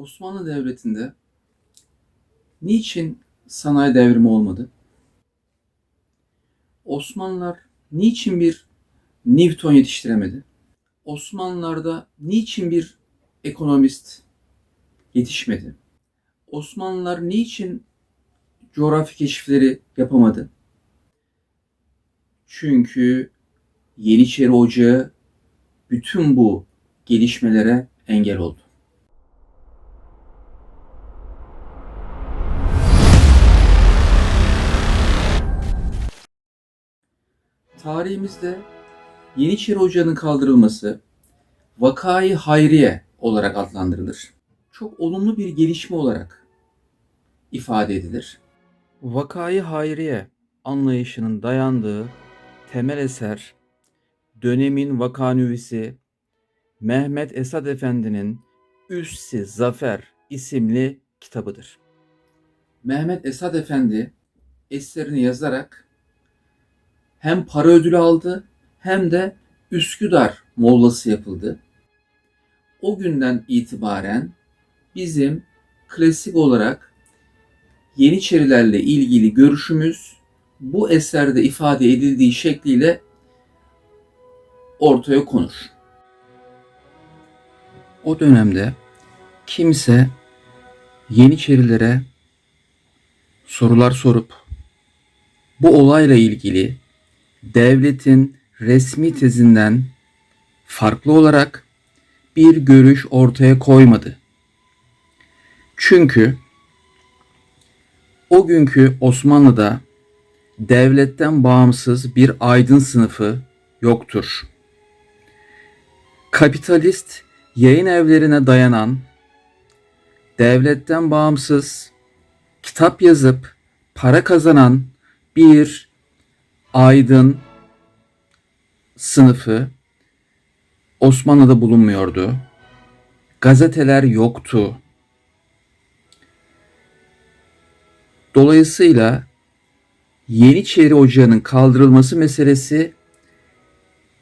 Osmanlı Devleti'nde niçin sanayi devrimi olmadı? Osmanlılar niçin bir Newton yetiştiremedi? Osmanlılarda niçin bir ekonomist yetişmedi? Osmanlılar niçin coğrafi keşifleri yapamadı? Çünkü Yeniçeri Ocağı bütün bu gelişmelere engel oldu. Tarihimizde Yeniçeri Ocağı'nın kaldırılması Vakayı Hayriye olarak adlandırılır. Çok olumlu bir gelişme olarak ifade edilir. Vakayı Hayriye anlayışının dayandığı temel eser dönemin vakanüvisi Mehmet Esad Efendi'nin Üssi Zafer isimli kitabıdır. Mehmet Esad Efendi eserini yazarak hem para ödülü aldı hem de Üsküdar Mollası yapıldı. O günden itibaren bizim klasik olarak Yeniçerilerle ilgili görüşümüz bu eserde ifade edildiği şekliyle ortaya konur. O dönemde kimse Yeniçerilere sorular sorup bu olayla ilgili devletin resmi tezinden farklı olarak bir görüş ortaya koymadı. Çünkü o günkü Osmanlı'da devletten bağımsız bir aydın sınıfı yoktur. Kapitalist yayın evlerine dayanan, devletten bağımsız kitap yazıp para kazanan bir aydın sınıfı Osmanlı'da bulunmuyordu. Gazeteler yoktu. Dolayısıyla Yeniçeri Ocağı'nın kaldırılması meselesi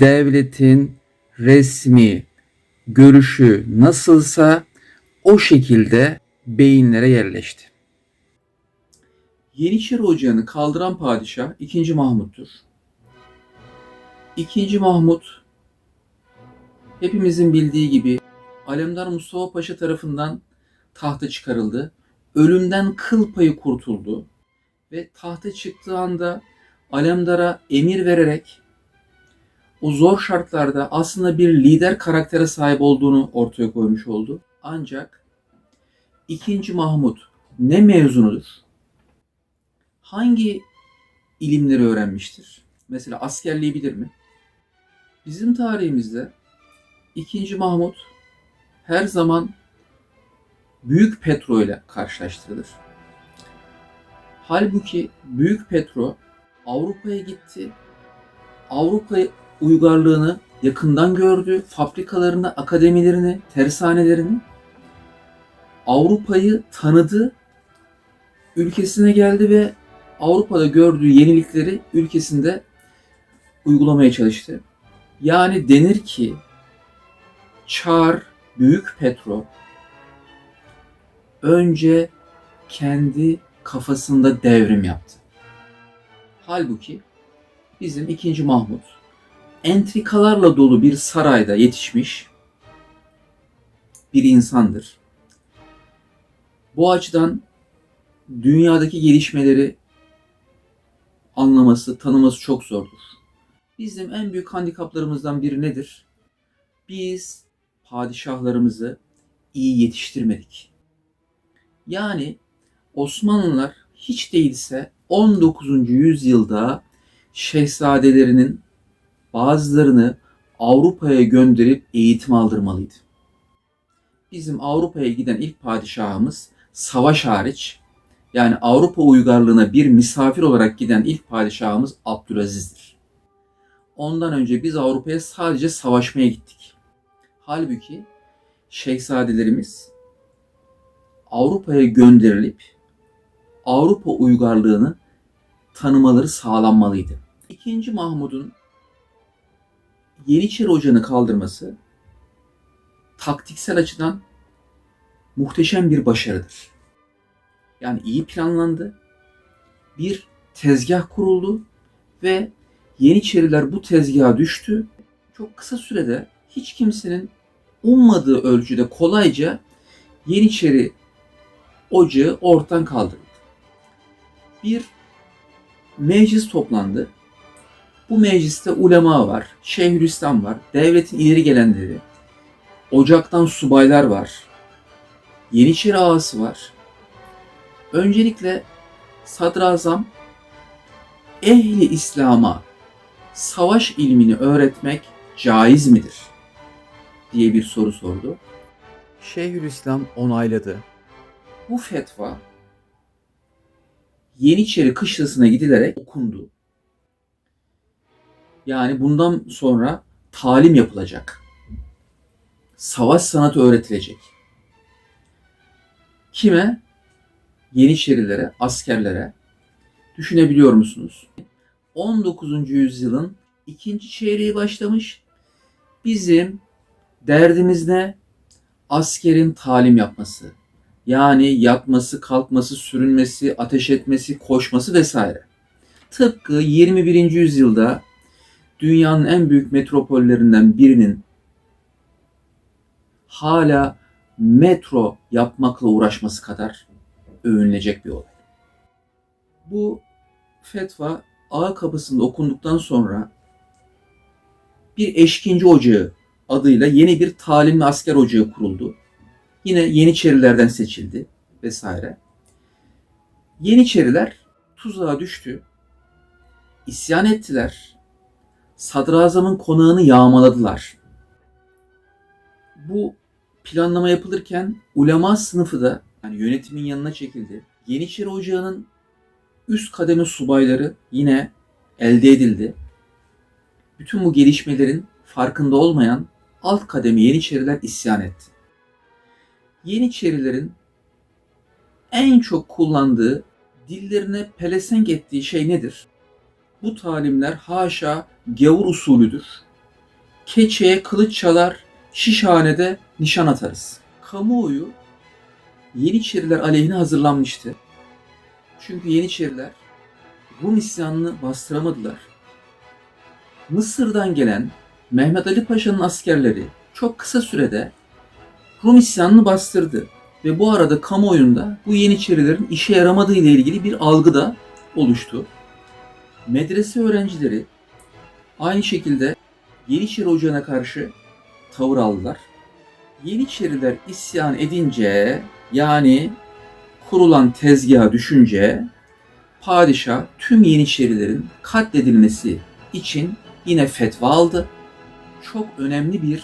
devletin resmi görüşü nasılsa o şekilde beyinlere yerleşti. Yeniçeri Ocağı'nı kaldıran padişah 2. Mahmut'tur. 2. Mahmut hepimizin bildiği gibi Alemdar Mustafa Paşa tarafından tahta çıkarıldı. Ölümden kıl payı kurtuldu ve tahta çıktığı anda Alemdar'a emir vererek o zor şartlarda aslında bir lider karaktere sahip olduğunu ortaya koymuş oldu. Ancak 2. Mahmut ne mezunudur? Hangi ilimleri öğrenmiştir? Mesela askerliği bilir mi? Bizim tarihimizde 2. Mahmut her zaman Büyük Petro ile karşılaştırılır. Halbuki Büyük Petro Avrupa'ya gitti. Avrupa uygarlığını yakından gördü. Fabrikalarını, akademilerini, tersanelerini. Avrupa'yı tanıdı. Ülkesine geldi ve Avrupa'da gördüğü yenilikleri ülkesinde uygulamaya çalıştı. Yani denir ki Çar Büyük Petro önce kendi kafasında devrim yaptı. Halbuki bizim 2. Mahmut entrikalarla dolu bir sarayda yetişmiş bir insandır. Bu açıdan dünyadaki gelişmeleri anlaması, tanıması çok zordur. Bizim en büyük handikaplarımızdan biri nedir? Biz padişahlarımızı iyi yetiştirmedik. Yani Osmanlılar hiç değilse 19. yüzyılda şehzadelerinin bazılarını Avrupa'ya gönderip eğitim aldırmalıydı. Bizim Avrupa'ya giden ilk padişahımız savaş hariç yani Avrupa uygarlığına bir misafir olarak giden ilk padişahımız Abdülaziz'dir. Ondan önce biz Avrupa'ya sadece savaşmaya gittik. Halbuki şehzadelerimiz Avrupa'ya gönderilip Avrupa uygarlığını tanımaları sağlanmalıydı. İkinci Mahmud'un Yeniçeri Ocağı'nı kaldırması taktiksel açıdan muhteşem bir başarıdır. Yani iyi planlandı. Bir tezgah kuruldu ve Yeniçeriler bu tezgaha düştü. Çok kısa sürede hiç kimsenin ummadığı ölçüde kolayca Yeniçeri ocağı ortadan kaldırıldı. Bir meclis toplandı. Bu mecliste ulema var, Şeyhülislam var, devletin ileri gelenleri, ocaktan subaylar var, Yeniçeri ağası var. Öncelikle sadrazam ehli İslam'a savaş ilmini öğretmek caiz midir? diye bir soru sordu. Şeyhülislam onayladı. Bu fetva Yeniçeri kışlasına gidilerek okundu. Yani bundan sonra talim yapılacak. Savaş sanatı öğretilecek. Kime? Yeniçerilere, askerlere. Düşünebiliyor musunuz? 19. yüzyılın ikinci çeyreği başlamış. Bizim derdimiz ne? Askerin talim yapması. Yani yatması, kalkması, sürünmesi, ateş etmesi, koşması vesaire. Tıpkı 21. yüzyılda dünyanın en büyük metropollerinden birinin hala metro yapmakla uğraşması kadar övünülecek bir olay. Bu fetva ağa kapısında okunduktan sonra bir eşkinci ocağı adıyla yeni bir talimli asker ocağı kuruldu. Yine Yeniçerilerden seçildi vesaire. Yeniçeriler tuzağa düştü. İsyan ettiler. Sadrazamın konağını yağmaladılar. Bu planlama yapılırken ulema sınıfı da yani yönetimin yanına çekildi. Yeniçeri Ocağı'nın üst kademe subayları yine elde edildi. Bütün bu gelişmelerin farkında olmayan alt kademe Yeniçeriler isyan etti. Yeniçerilerin en çok kullandığı, dillerine pelesenk ettiği şey nedir? Bu talimler haşa gavur usulüdür. Keçeye kılıç çalar, şişhanede nişan atarız. Kamuoyu Yeniçeriler aleyhine hazırlanmıştı. Çünkü Yeniçeriler Rum isyanını bastıramadılar. Mısır'dan gelen Mehmet Ali Paşa'nın askerleri çok kısa sürede Rum isyanını bastırdı. Ve bu arada kamuoyunda bu Yeniçerilerin işe yaramadığı ile ilgili bir algı da oluştu. Medrese öğrencileri aynı şekilde Yeniçeri Ocağı'na karşı tavır aldılar. Yeniçeriler isyan edince yani kurulan tezgaha düşünce padişah tüm Yeniçerilerin katledilmesi için yine fetva aldı. Çok önemli bir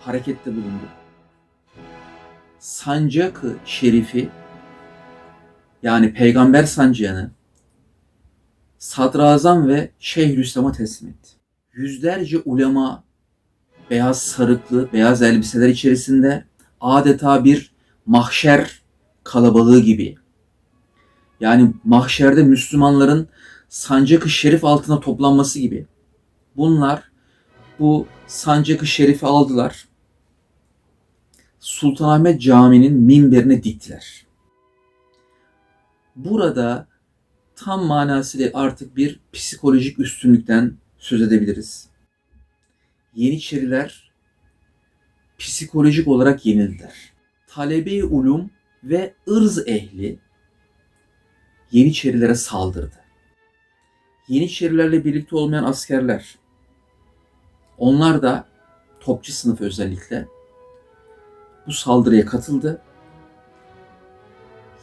harekette bulundu. Sancak-ı Şerifi yani peygamber sancağını sadrazam ve Şeyhülislam'a teslim etti. Yüzlerce ulema beyaz sarıklı, beyaz elbiseler içerisinde adeta bir mahşer kalabalığı gibi. Yani mahşerde Müslümanların sancak-ı şerif altına toplanması gibi. Bunlar bu sancak-ı şerifi aldılar. Sultanahmet Camii'nin minberine diktiler. Burada tam manasıyla artık bir psikolojik üstünlükten söz edebiliriz. Yeniçeriler psikolojik olarak yenildiler. Talebe-i ulum ve ırz ehli Yeniçerilere saldırdı. Yeniçerilerle birlikte olmayan askerler, onlar da topçu sınıfı özellikle bu saldırıya katıldı.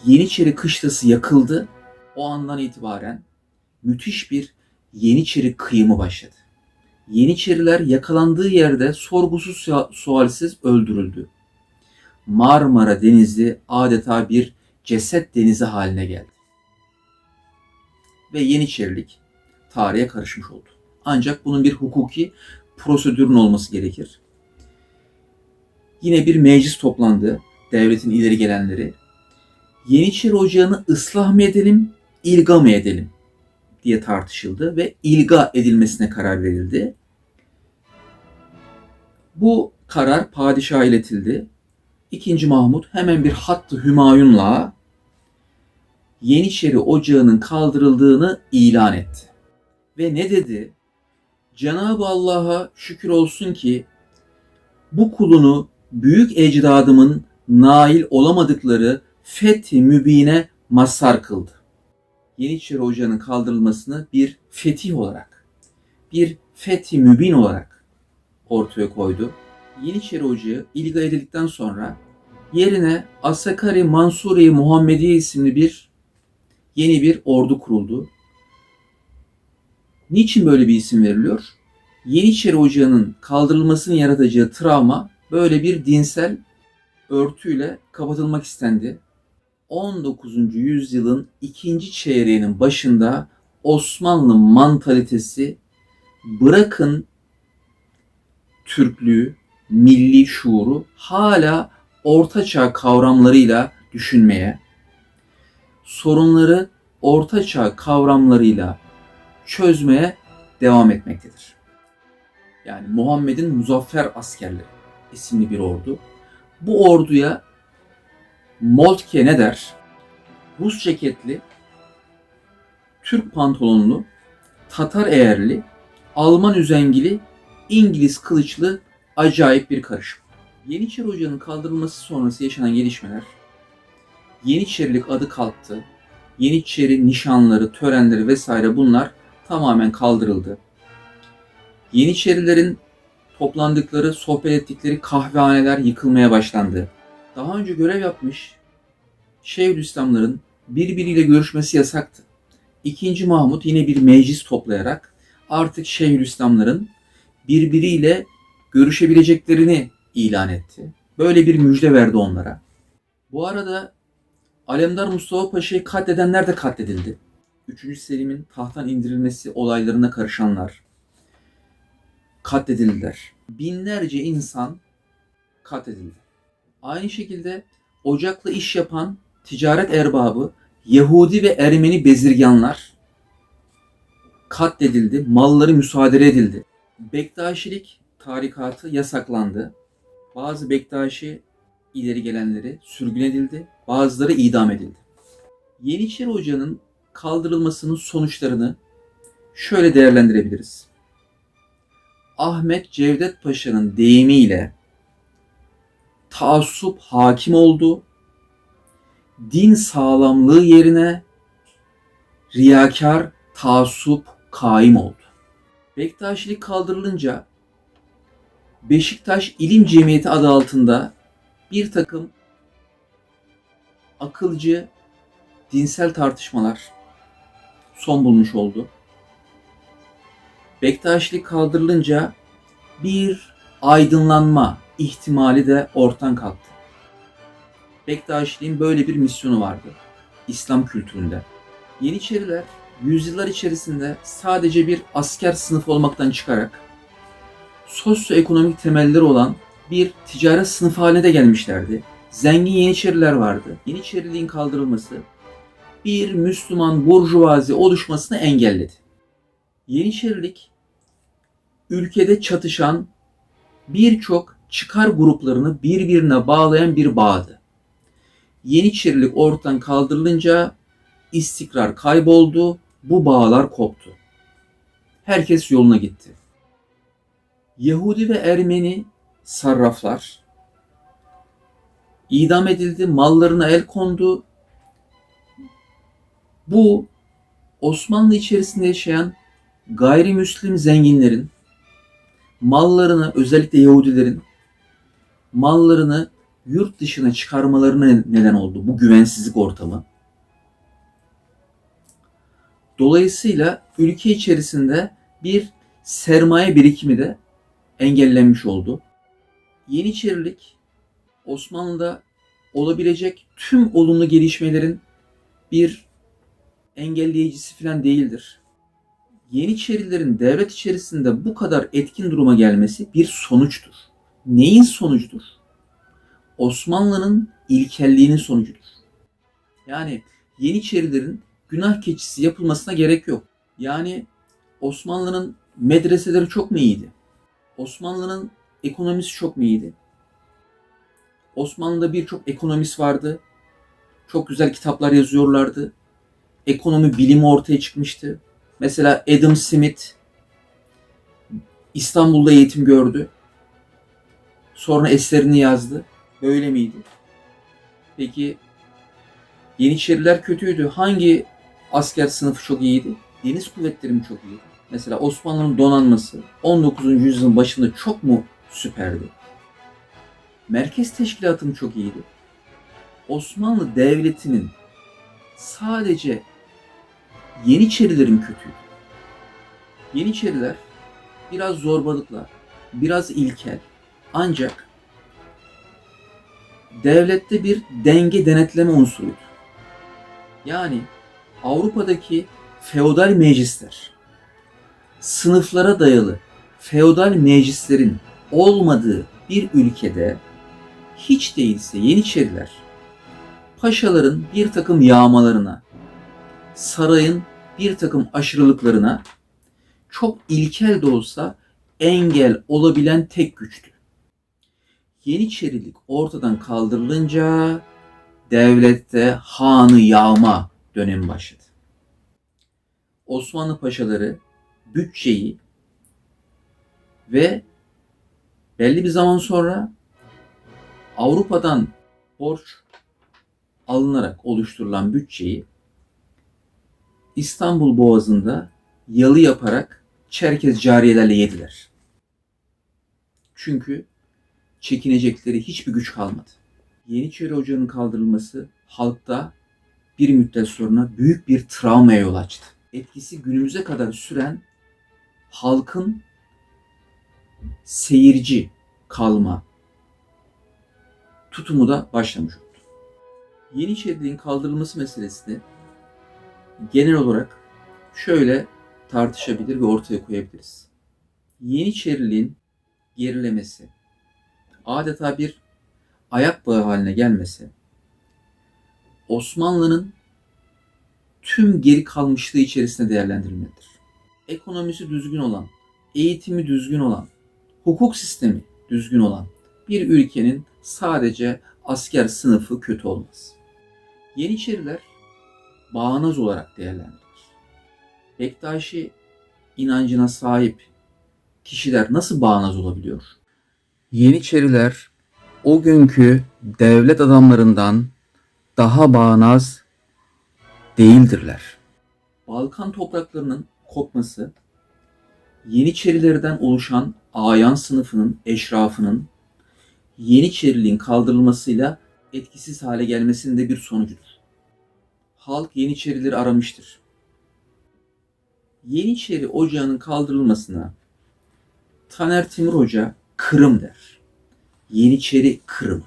Yeniçeri kışlası yakıldı. O andan itibaren müthiş bir Yeniçeri kıyımı başladı. Yeniçeriler yakalandığı yerde sorgusuz sualsiz öldürüldü. Marmara Denizi adeta bir ceset denizi haline geldi. Ve Yeniçerilik tarihe karışmış oldu. Ancak bunun bir hukuki prosedürün olması gerekir. Yine bir meclis toplandı. Devletin ileri gelenleri. Yeniçeri Ocağı'nı ıslah mı edelim, ilga mı edelim diye tartışıldı ve ilga edilmesine karar verildi. Bu karar padişaha iletildi. İkinci Mahmut hemen bir hattı Hümayun'la Yeniçeri Ocağı'nın kaldırıldığını ilan etti. Ve ne dedi? Cenab-ı Allah'a şükür olsun ki bu kulunu büyük ecdadımın nail olamadıkları fethi mübine mazhar kıldı. Yeniçeri Ocağı'nın kaldırılmasını bir fetih olarak, bir fethi mübin olarak ortaya koydu. Yeniçeri Ocağı ilga edildikten sonra yerine Asakari Mansuri Muhammediye isimli bir yeni bir ordu kuruldu. Niçin böyle bir isim veriliyor? Yeniçeri Ocağı'nın kaldırılmasının yaratacağı travma böyle bir dinsel örtüyle kapatılmak istendi. 19. yüzyılın ikinci çeyreğinin başında Osmanlı mantalitesi bırakın Türklüğü, milli şuuru hala ortaçağ kavramlarıyla düşünmeye, sorunları ortaçağ kavramlarıyla çözmeye devam etmektedir. Yani Muhammed'in Muzaffer Askerleri isimli bir ordu. Bu orduya Moltke ne der? Rus ceketli, Türk pantolonlu, Tatar eğerli, Alman üzengili, İngiliz kılıçlı acayip bir karışım. Yeniçeri Ocağı'nın kaldırılması sonrası yaşanan gelişmeler Yeniçerilik adı kalktı. Yeniçeri nişanları, törenleri vesaire bunlar tamamen kaldırıldı. Yeniçerilerin toplandıkları, sohbet ettikleri kahvehaneler yıkılmaya başlandı. Daha önce görev yapmış Şeyhülislamların birbiriyle görüşmesi yasaktı. İkinci Mahmut yine bir meclis toplayarak artık Şeyhülislamların birbiriyle görüşebileceklerini ilan etti. Böyle bir müjde verdi onlara. Bu arada Alemdar Mustafa Paşa'yı katledenler de katledildi. 3. Selim'in tahttan indirilmesi olaylarına karışanlar katledildiler. Binlerce insan katledildi. Aynı şekilde ocakla iş yapan ticaret erbabı Yahudi ve Ermeni bezirganlar katledildi, malları müsaade edildi. Bektaşilik tarikatı yasaklandı. Bazı Bektaşi ileri gelenleri sürgün edildi, bazıları idam edildi. Yeniçeri Ocağı'nın kaldırılmasının sonuçlarını şöyle değerlendirebiliriz. Ahmet Cevdet Paşa'nın deyimiyle taassup hakim oldu. Din sağlamlığı yerine riyakar taassup kaim oldu. Bektaşilik kaldırılınca Beşiktaş İlim Cemiyeti adı altında bir takım akılcı dinsel tartışmalar son bulmuş oldu. Bektaşilik kaldırılınca bir aydınlanma ihtimali de ortadan kalktı. Bektaşiliğin böyle bir misyonu vardı İslam kültüründe. Yeniçeriler yüzyıllar içerisinde sadece bir asker sınıfı olmaktan çıkarak sosyoekonomik temelleri olan bir ticaret sınıfı haline de gelmişlerdi. Zengin Yeniçeriler vardı. Yeniçeriliğin kaldırılması bir Müslüman burjuvazi oluşmasını engelledi. Yeniçerilik ülkede çatışan birçok çıkar gruplarını birbirine bağlayan bir bağdı. Yeniçerilik ortadan kaldırılınca istikrar kayboldu, bu bağlar koptu. Herkes yoluna gitti. Yahudi ve Ermeni sarraflar idam edildi, mallarına el kondu. Bu Osmanlı içerisinde yaşayan gayrimüslim zenginlerin mallarını özellikle Yahudilerin mallarını yurt dışına çıkarmalarına neden oldu bu güvensizlik ortamı. Dolayısıyla ülke içerisinde bir sermaye birikimi de engellenmiş oldu. Yeniçerilik Osmanlı'da olabilecek tüm olumlu gelişmelerin bir engelleyicisi falan değildir. Yeniçerilerin devlet içerisinde bu kadar etkin duruma gelmesi bir sonuçtur. Neyin sonucudur? Osmanlı'nın ilkelliğinin sonucudur. Yani Yeniçerilerin günah keçisi yapılmasına gerek yok. Yani Osmanlı'nın medreseleri çok mu iyiydi? Osmanlı'nın ekonomisi çok mu iyiydi? Osmanlı'da birçok ekonomist vardı. Çok güzel kitaplar yazıyorlardı. Ekonomi bilimi ortaya çıkmıştı. Mesela Adam Smith İstanbul'da eğitim gördü. Sonra eserini yazdı. Böyle miydi? Peki Yeniçeriler kötüydü. Hangi asker sınıfı çok iyiydi? Deniz kuvvetleri mi çok iyiydi? Mesela Osmanlı'nın donanması 19. yüzyılın başında çok mu süperdi? Merkez teşkilatı mı çok iyiydi? Osmanlı Devleti'nin sadece Yeniçerilerin kötüydü. Yeniçeriler biraz zorbalıkla, biraz ilkel ancak devlette bir denge denetleme unsuruydu. Yani Avrupa'daki feodal meclisler, sınıflara dayalı feodal meclislerin olmadığı bir ülkede hiç değilse Yeniçeriler paşaların bir takım yağmalarına, sarayın bir takım aşırılıklarına çok ilkel de olsa engel olabilen tek güçtü. Yeniçerilik ortadan kaldırılınca devlette hanı yağma dönemi başladı. Osmanlı paşaları bütçeyi ve belli bir zaman sonra Avrupa'dan borç alınarak oluşturulan bütçeyi İstanbul Boğazı'nda yalı yaparak Çerkez cariyelerle yediler. Çünkü çekinecekleri hiçbir güç kalmadı. Yeniçeri Ocağı'nın kaldırılması halkta bir müddet sonra büyük bir travmaya yol açtı. Etkisi günümüze kadar süren halkın seyirci kalma tutumu da başlamış oldu. Yeniçeriliğin kaldırılması meselesini genel olarak şöyle tartışabilir ve ortaya koyabiliriz. Yeniçeriliğin gerilemesi, adeta bir ayak bağı haline gelmesi, Osmanlı'nın tüm geri kalmışlığı içerisinde değerlendirilmelidir. Ekonomisi düzgün olan, eğitimi düzgün olan, hukuk sistemi düzgün olan bir ülkenin sadece asker sınıfı kötü olmaz. Yeniçeriler bağnaz olarak değerlendirilir. Bektaşi inancına sahip kişiler nasıl bağnaz olabiliyor? Yeniçeriler o günkü devlet adamlarından daha bağnaz değildirler. Balkan topraklarının kopması Yeniçerilerden oluşan ayan sınıfının, eşrafının Yeniçeriliğin kaldırılmasıyla etkisiz hale gelmesinin de bir sonucudur. Halk Yeniçerileri aramıştır. Yeniçeri Ocağı'nın kaldırılmasına Taner Timur Hoca Kırım der. Yeniçeri Kırım.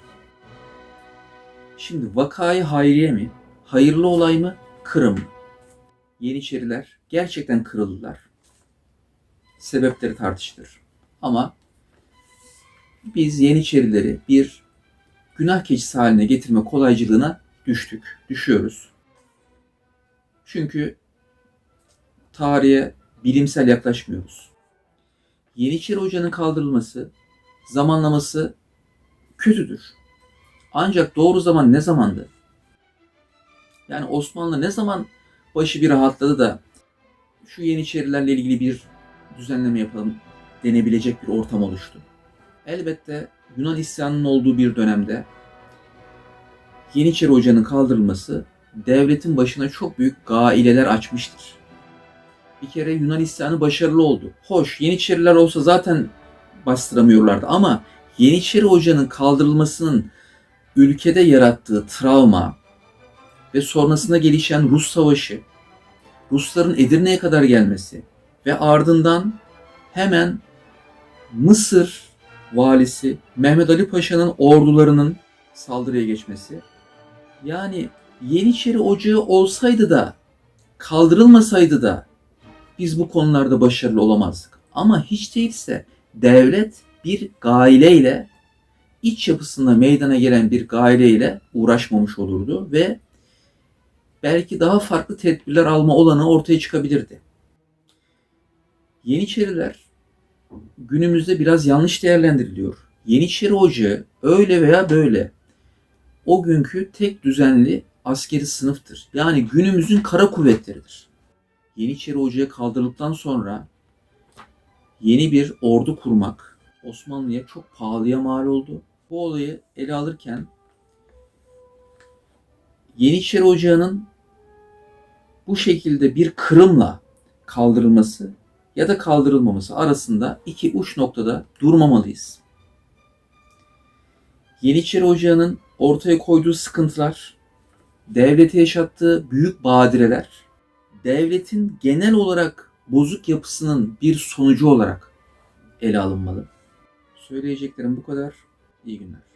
Şimdi vakayı hayriye mi? Hayırlı olay mı? Kırım? Yeniçeriler gerçekten kırıldılar. Sebepleri tartışılır. Ama biz Yeniçerileri bir günah keçisi haline getirme kolaycılığına düştük, düşüyoruz. Çünkü tarihe bilimsel yaklaşmıyoruz. Yeniçeri Hoca'nın kaldırılması, zamanlaması kötüdür. Ancak doğru zaman ne zamandı? Yani Osmanlı ne zaman başı bir rahatladı da şu Yeniçerilerle ilgili bir düzenleme yapalım denebilecek bir ortam oluştu. Elbette Yunan isyanının olduğu bir dönemde Yeniçeri Hoca'nın kaldırılması devletin başına çok büyük gaileler açmıştır. Bir kere Yunan isyanı başarılı oldu. Hoş Yeniçeriler olsa zaten bastıramıyorlardı ama Yeniçeri Hoca'nın kaldırılmasının ülkede yarattığı travma ve sonrasında gelişen Rus Savaşı, Rusların Edirne'ye kadar gelmesi ve ardından hemen Mısır valisi Mehmet Ali Paşa'nın ordularının saldırıya geçmesi. Yani Yeniçeri Ocağı olsaydı da kaldırılmasaydı da biz bu konularda başarılı olamazdık. Ama hiç değilse devlet bir gaileyle iç yapısında meydana gelen bir gaileyle uğraşmamış olurdu ve belki daha farklı tedbirler alma olanı ortaya çıkabilirdi. Yeniçeriler günümüzde biraz yanlış değerlendiriliyor. Yeniçeri Ocağı öyle veya böyle o günkü tek düzenli askeri sınıftır. Yani günümüzün kara kuvvetleridir. Yeniçeri Ocağı kaldırıldıktan sonra yeni bir ordu kurmak Osmanlı'ya çok pahalıya mal oldu. Bu olayı ele alırken Yeniçeri Ocağı'nın bu şekilde bir kırımla kaldırılması ya da kaldırılmaması arasında iki uç noktada durmamalıyız. Yeniçeri Ocağı'nın ortaya koyduğu sıkıntılar, devlete yaşattığı büyük badireler, devletin genel olarak bozuk yapısının bir sonucu olarak ele alınmalı. Söyleyeceklerim bu kadar. İyi günler.